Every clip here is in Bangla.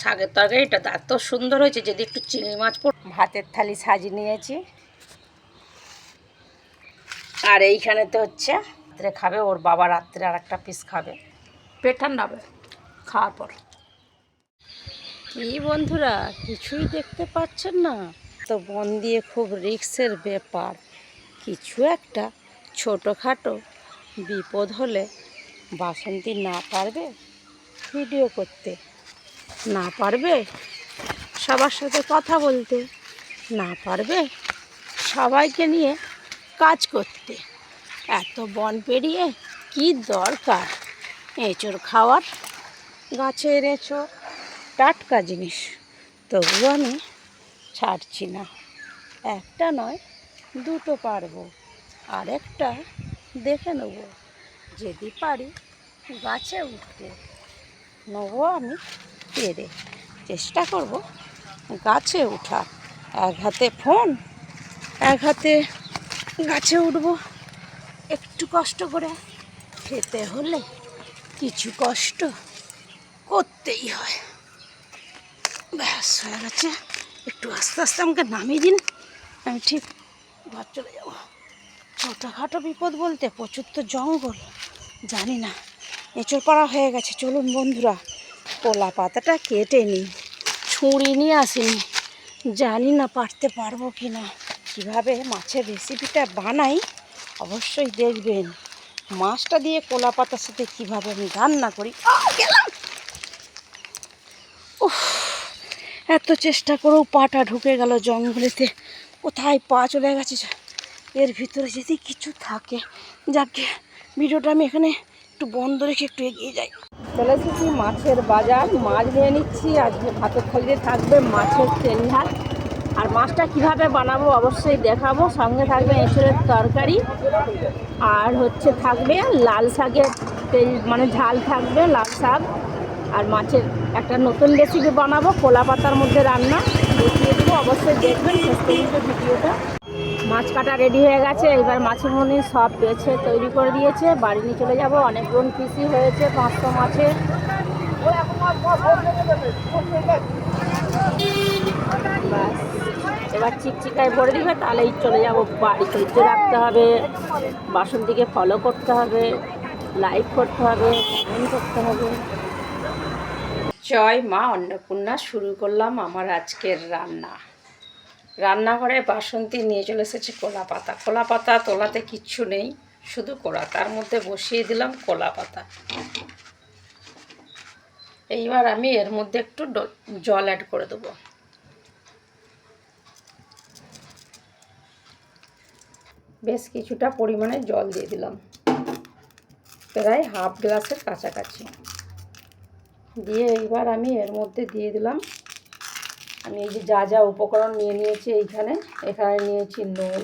শাকের তরকারিটা এত সুন্দর হয়েছে যদি একটু চিংড়ি মাছ পড় ভাতের থালি সাজিয়ে নিয়েছি। আর এইখানে তো হচ্ছে রাত্রে খাবে ওর বাবা রাত্রে আর একটা পিস খাবে। পেট ঠান্ডা হবে খাওয়ার পর। কি বন্ধুরা কিছুই দেখতে পাচ্ছেন না? তো বন দিয়ে খুব রিক্সের ব্যাপার। কিছু একটা ছোটোখাটো বিপদ হলে বাসন্তী না পারবে ভিডিও করতে। না পারবে? সবার সাথে কথা বলতে, না পারবে সবাইকে নিয়ে কাজ করতে। এত বন পেরিয়ে কি দরকার? এঁচড় খাওয়ার, গাছের এঁচড়, টাটকা জিনিস। তবুও আমি ছাড়ছি না। একটা নয়, দুটো পারব। আর একটা দেখে নেব। যদি পারি গাছে উঠতে, নেব আমি। পেরে চেষ্টা করব। গাছে ওঠার এক হাতে ফোন, এক হাতে গাছে উঠব। একটু কষ্ট করে খেতে হলে কিছু কষ্ট করতেই হয়। ব্যাস, হয়ে গেছে। একটু আস্তে আস্তে আমাকে নামিয়ে দিন। আমি ঠিক ঘর চলে যাব। ছোটোখাটো বিপদ বলতে প্রচুর তো জঙ্গল, জানি না। এঁচড় পাড়া হয়ে গেছে। চলুন বন্ধুরা। কলা পাতাটা কেটে নিই ছুঁড়ি নিয়ে আসিনি। জানি না পারতে পারব কি না কীভাবে মাছের রেসিপিটা বানাই, অবশ্যই দেখবেন। মাছটা দিয়ে কলা পাতার সাথে কীভাবে আমি রান্না করি। গেলাম! উফ, এত চেষ্টা করেও পাটা ঢুকে গেল জঙ্গলেতে। কোথায় পা চলে গেছে? এর ভিতরে যদি কিছু থাকে, যাকে ভিডিওটা আমি এখানে একটু বন্ধ রেখে একটু এগিয়ে যাই। চলে এসেছি মাছের বাজার। মাছ নিয়ে নিচ্ছি। আজকে ভাতের থালিতে থাকবে মাছের তেল আর মাছটা কীভাবে বানাবো অবশ্যই দেখাবো। সঙ্গে থাকবে এঁচড়ের তরকারি। আর হচ্ছে থাকবে লাল শাকের তেল মানে ঝাল থাকবে লাল শাক। আর মাছের একটা নতুন রেসিপি বানাবো কোলা পাতার মধ্যে রান্না। দেখিয়ে দেবো। অবশ্যই দেখবেন। ভিডিওটা। মাছ কাটা রেডি হয়ে গেছে, এবার মাছের মনি সব বেছে তৈরি করে দিয়েছে। বাড়ি নিয়ে চলে যাব। অনেকগুলো পিসি হয়েছে, পাঁচশো ব্যাস এবার চিকচিকায় ভরে দিবে, তাহলেই চলে যাব বাড়ি। ফ্রিজে রাখতে হবে, বাসন্তীকে ফলো করতে হবে লাইক করতে হবে কমেন্ট করতে হবে। জয় মা, অন্নপূর্ণা, শুরু করলাম আমার আজকের রান্না। রান্নাঘরে বাসন্তী নিয়ে চলে এসেছে কলা পাতা। কলা পাতা তোলাতে কিচ্ছু নেই, শুধু কোলা তার মধ্যে বসিয়ে দিলাম কলা পাতা। এইবার আমি এর মধ্যে একটু জল অ্যাড করে দেবো। বেশ কিছুটা পরিমাণে জল দিয়ে দিলাম। প্রায় হাফ গ্লাসের কাছাকাছি। দিয়ে এইবার আমি এর মধ্যে দিয়ে দিলাম আমি এই যে যা যা উপকরণ নিয়ে নিয়েছি এইখানে, এখানে নিয়েছি নুন।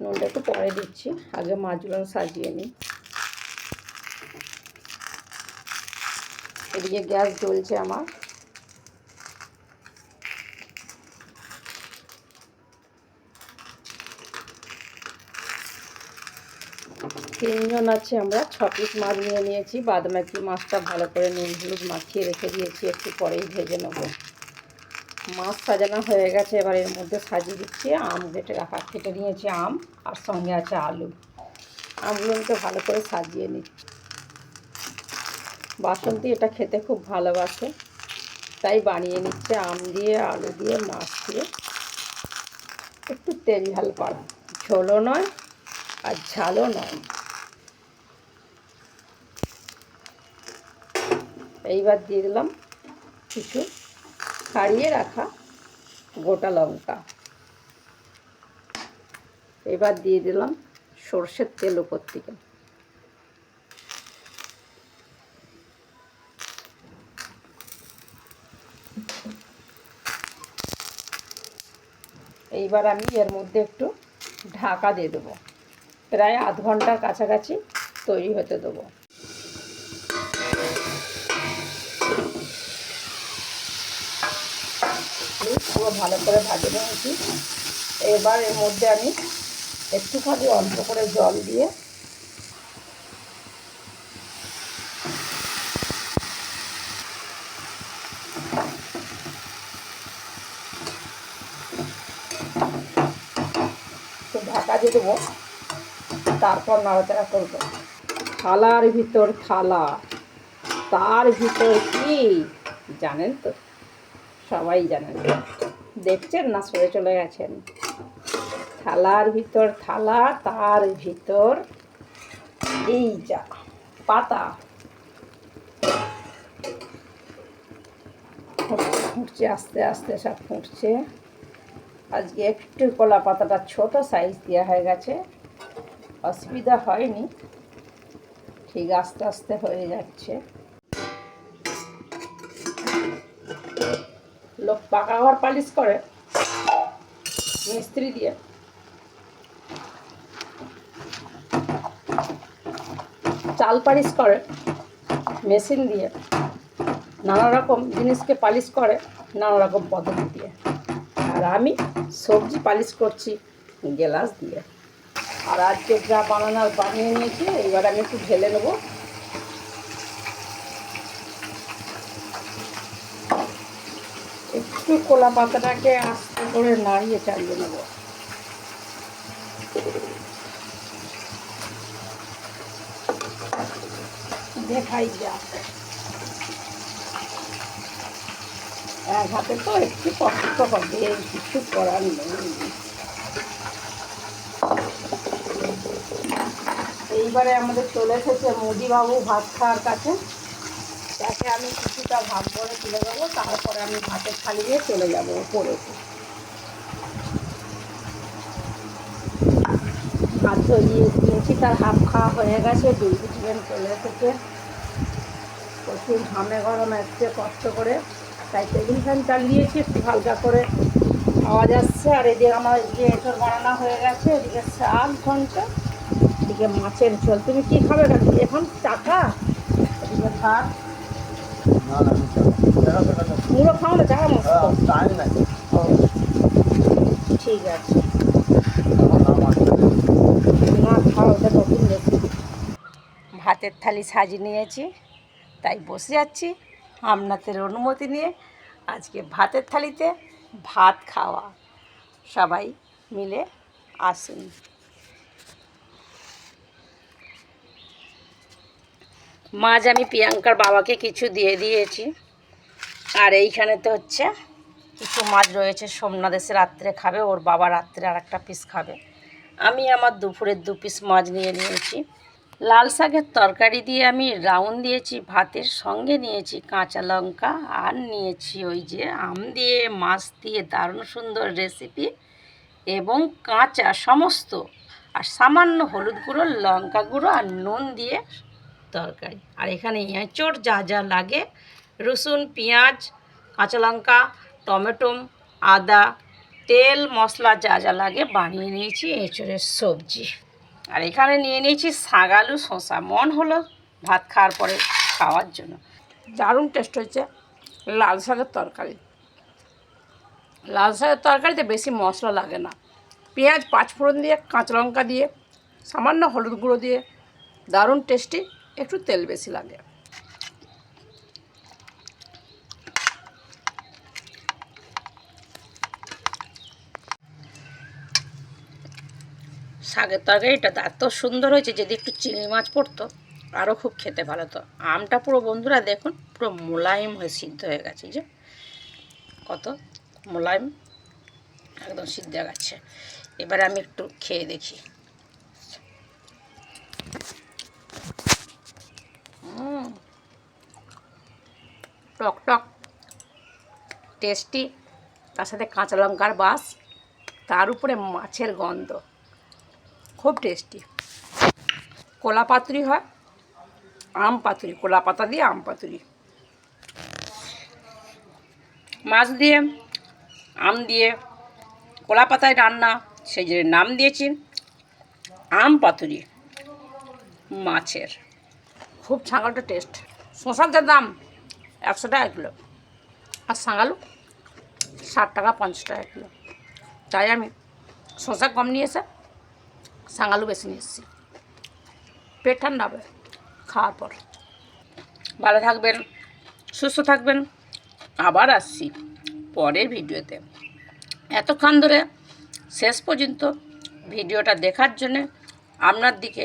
নুনটা একটু পরে দিচ্ছি, আগে মাছগুলো সাজিয়ে নিই। এদিকে গ্যাস জ্বলছে আমার। তিনজন আছে আমরা, ছ পিস মাছ নিয়ে নিয়েছি। বাদমাকি মাছটা ভালো করে নুন হলুদ মাখিয়ে রেখে দিয়েছি, একটু পরেই ভেজে নেব। মাছ সাজানো হয়ে গেছে, এবার এর মধ্যে সাজিয়ে দিচ্ছি আম কেটে রাখা, কেটে নিয়েছি আম, আর সঙ্গে আছে আলু। আমগুলোকে ভালো করে সাজিয়ে নিচ্ছি। বাসন্তী এটা খেতে খুব ভালোবাসে, তাই বানিয়ে নিচ্ছে আম দিয়ে, আলু দিয়ে, মাছ দিয়ে। একটু তেল ঝাল পাড়া ঝোলও নয় আর ঝালও নয়। এইবার দিয়ে দিলাম কিছু। ছাড়িয়ে রাখা গোটা লঙ্কা। এবার দিয়ে দিলাম সর্ষের তেল উপর থেকে। এইবার আমি এর মধ্যে একটু ঢাকা দিয়ে দেবো। প্রায় আধ ঘণ্টার কাছাকাছি তৈরি হতে দেবো। পুরো ভালো করে ভাজে নিয়েছি। এবার এর মধ্যে আমি একটুখানি অল্প করে জল দিয়ে ঢাকা দিয়ে দেবো, তারপর নাড়াচাড়া করব। থালার ভিতর থালা, তার ভিতর কি জানেন তো? সবাই জানেন। দেখছেন না? সরে চলে গেছেন। থালার ভিতর থালা তার ভিতর। এই যা পাতা। ফুটছে, আস্তে আস্তে সব ফুটছে। আজকে একটু কলা পাতাটা ছোট সাইজ দেওয়া হয়ে গেছে। অসুবিধা হয়নি। ঠিক আস্তে আস্তে হয়ে যাচ্ছে। লোক পাকা ঘর পালিশ করে, মিস্ত্রি দিয়ে। চাল পালিশ করে, মেশিন দিয়ে, নানা রকম জিনিসকে পালিশ করে, নানা রকম পদ্ধতি দিয়ে। আর আমি সবজি পালিশ করছি গ্লাস দিয়ে। আর আজকে যা বানানোর বানিয়ে নিয়েছি, এবার আমি একটু ঢেলে নেব। একটু কলা পাতাটাকে আস্তে করে নাড়িয়ে চালিয়ে নেব। দেখাই যাক। এক হাতে তো একটু কষ্ট হবে কিছু করার নেই। এইবারে আমাদের চলে এসেছে মোদিবাবু ভাত খাওয়ার কাছে। তাকে আমি কিছুটা ভাত করে তুলে দেবো তারপরে আমি ভাতের থালি দিয়ে চলে যাব উপরে। ভাত দিয়ে দিয়েছি, তার হাফ খাওয়া হয়ে গেছে, দুই চিকেন চলে এসেছে। প্রচুর ঘামে গরম আসছে কষ্ট করে। তাই টেবিল ফ্যান চালিয়েছি, একটু হালকা করে আওয়াজ আসছে, আর এদিকে আমার যে এঁচড় বানানো হয়ে গেছে, এদিকে শাক ঘণ্টা, এদিকে মাছের ঝোল। তুমি কী খাবে? এখন টাকা? এদিকে ভাত। মুড়ো খাও না চাকা মস্ত। ও, ঠিক আছে। না খাও ওটা নতুন রেসিপি ভাতের থালি সাজিয়ে নিয়েছি তাই বসে যাচ্ছি আপনাদের অনুমতি নিয়ে আজকে ভাতের থালিতে ভাত খাওয়া। সবাই মিলে আসুন। মাছ আমি প্রিয়াঙ্কার বাবাকে কিছু দিয়ে দিয়েছি। আর এইখানে তো হচ্ছে কিছু মাছ রয়েছে, সোমনাথ এসে রাত্রে খাবে, ওর বাবা রাত্রে আর একটা পিস খাবে। আমি আমার দুপুরের দু পিস মাছ নিয়ে নিয়েছি। লাল শাকের তরকারি দিয়ে আমি রাউন্ড দিয়েছি, ভাতের সঙ্গে নিয়েছি, কাঁচা লঙ্কা, আর নিয়েছি ওই যে আম দিয়ে, মাছ দিয়ে দারুণ সুন্দর রেসিপি এবং কাঁচা সমস্ত, আর সামান্য হলুদ গুঁড়ো, লঙ্কা গুঁড়ো, আর নুন দিয়ে তরকারি। আর এখানে এঁচড় যা যা লাগে, রসুন, পেঁয়াজ, কাঁচা লঙ্কা, টমেটো, আদা, তেল, মশলা যা যা লাগে বানিয়ে নিয়েছি এঁচড়ের সবজি। আর এখানে নিয়ে নিয়েছি শাগালু শশা মন হলো ভাত খাওয়ার পরে খাওয়ার জন্য। দারুণ টেস্ট হয়েছে লাল শাকের তরকারি। লাল শাকের তরকারিতে বেশি মশলা লাগে না। পেঁয়াজ, পাঁচফোড়ন দিয়ে, কাঁচা লঙ্কা দিয়ে, সামান্য হলুদ গুঁড়ো দিয়ে, দারুণ টেস্টি একটু তেল বেশি লাগে। শাকের তরকারিটা এত সুন্দর হয়েছে যদি একটু চিংড়ি মাছ পড়তো আরও খুব খেতে ভালো তো আমটা পুরো বন্ধুরা দেখুন, পুরো মোলায়েম হয়ে সিদ্ধ হয়ে গেছে যে কত মোলায়েম একদম সিদ্ধ হয়ে গেছে। এবারে আমি একটু খেয়ে দেখি। টক টক টেস্টি তার সাথে কাঁচা লঙ্কার বাস, তার উপরে মাছের গন্ধ, খুব টেস্টি কলা পাতুরি হয়, আম পাতুরি, কলা পাতা দিয়ে আম পাতুরি। মাছ দিয়ে, আম দিয়ে, কলা পাতায় রান্না, সেই জন্য নাম দিয়েছি, আম পাতুরি, মাছের। খুব ছাঙালটা টেস্ট শশার যা দাম একশো টাকা কিলো, আর সাঙালু ষাট টাকা, পঞ্চাশ টাকা কিলো। তাই আমি শশা কম নিয়েছে সাঙালু বেশি নিয়ে এসেছি। পেট ঠান্ডা হবে খাওয়ার পর। ভালো থাকবেন, সুস্থ থাকবেন। আবার আসছি পরের ভিডিওতে। এতক্ষণ ধরে শেষ পর্যন্ত ভিডিওটা দেখার জন্যে আপনার দিকে